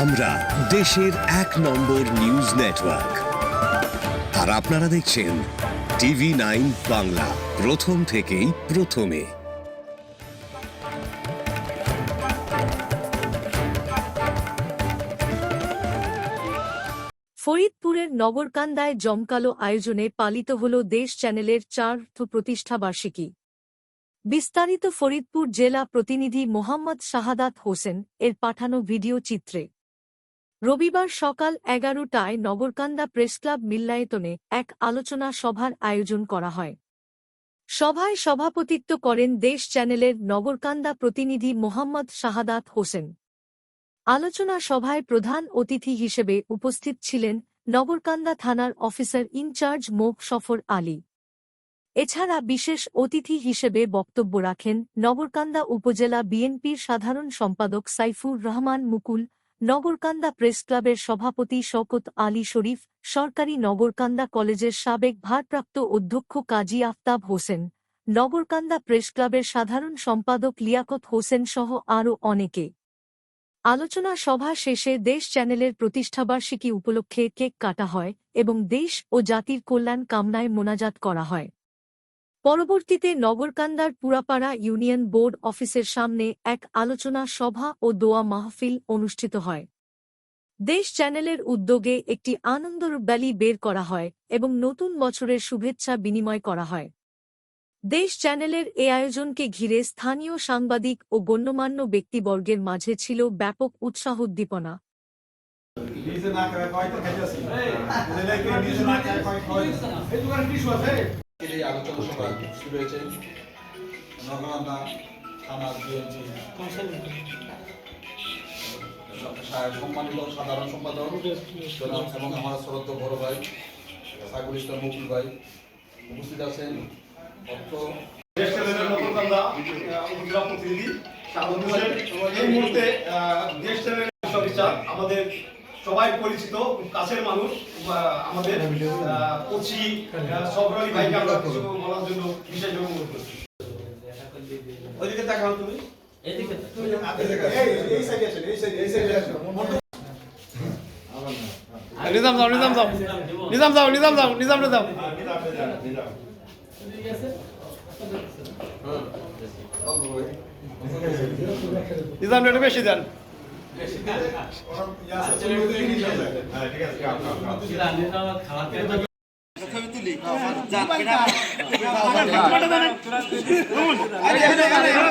আমরা দেশের এক নম্বর নিউজ নেটওয়ার্ক আর আপনারা দেখছেন টিভি নাইন বাংলা, প্রথম থেকেই প্রথমে। ফরিদপুরের নগরকান্দায় জমকালো আয়োজনে পালিত হল দেশ চ্যানেলের চার্থ প্রতিষ্ঠাবার্ষিকী বিস্তারিত ফরিদপুর জেলা প্রতিনিধি মোহাম্মদ শাহাদাত হোসেন এর পাঠানো ভিডিও চিত্রে। রবিবার সকাল এগারোটায় নগরকান্দা প্রেসক্লাব মিল্লায়তনে এক আলোচনা সভার আয়োজন করা হয়। সভায় সভাপতিত্ব করেন দেশ চ্যানেলের নগরকান্দা প্রতিনিধি মোহাম্মদ শাহাদাত হোসেন। আলোচনা সভায় প্রধান অতিথি হিসেবে উপস্থিত ছিলেন নগরকান্দা থানার অফিসার ইনচার্জ মোখ সফর আলী। এছাড়া বিশেষ অতিথি হিসেবে বক্তব্য রাখেন নগরকান্দা উপজেলা বিএনপির সাধারণ সম্পাদক সাইফুর রহমান মুকুল নগরকান্দা প্রেস ক্লাবের সভাপতি শওকত আলী শরীফ, সরকারি নগরকান্দা কলেজের সাবেক ভারপ্রাপ্ত অধ্যক্ষ কাজী আফতাব হোসেন, নগরকান্দা প্রেস ক্লাবের সাধারণ সম্পাদক লিয়াকত হোসেন সহ আরও অনেকে। আলোচনা সভা শেষে দেশ চ্যানেলের প্রতিষ্ঠাবার্ষিকী উপলক্ষে কেক কাটা হয় এবং দেশ ও জাতির কল্যাণ কামনায় মোনাজাত করা হয়। পরবর্তীতে নগরকান্দার পুরাপাড়া ইউনিয়ন বোর্ড অফিসের সামনে এক আলোচনা সভা ও দোয়া মাহফিল অনুষ্ঠিত হয় দেশ চ্যানেলের উদ্যোগে একটি আনন্দ ব্যালি বের করা হয় এবং নতুন বছরের শুভেচ্ছা বিনিময় করা হয় দেশ চ্যানেলের এ আয়োজনকে ঘিরে স্থানীয় সাংবাদিক ও গণ্যমান্য ব্যক্তিবর্গের মাঝে ছিল ব্যাপক উৎসাহ উদ্দীপনা না এই আলোচনা সভা শুরু হয়েছে। নগরান্দা থানা বিএনপি সম্মানিত সাধারণ সম্পাদক এবং আমার শ্রদ্ধ বড় ভাই সাইফুল ইসলাম মুকুল ভাই উপস্থিত আছেন। অর্থ উপজেলা প্রতিনিধি এই মুহূর্তে আমাদের সবাই পরিচিত কাছের মানুষ আমাদের। কোচি সবরালি ভাইকে আমরা কিছু বলার জন্য বিশেষ অনুরোধ করছি। ওইদিকে দেখাও তুমি। এদিকে এই এই সাইডে আসেন এই সাইডে এই সাইডে আসেন। নিজাম যাও নিজাম যাও। নিজাম যাও নিজাম যাও নিজাম যাও নিজাম একটু বেশি দেন।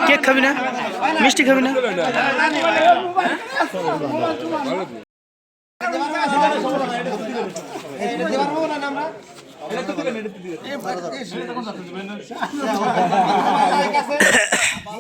কেক খাবি না? মিষ্টি খাবি না?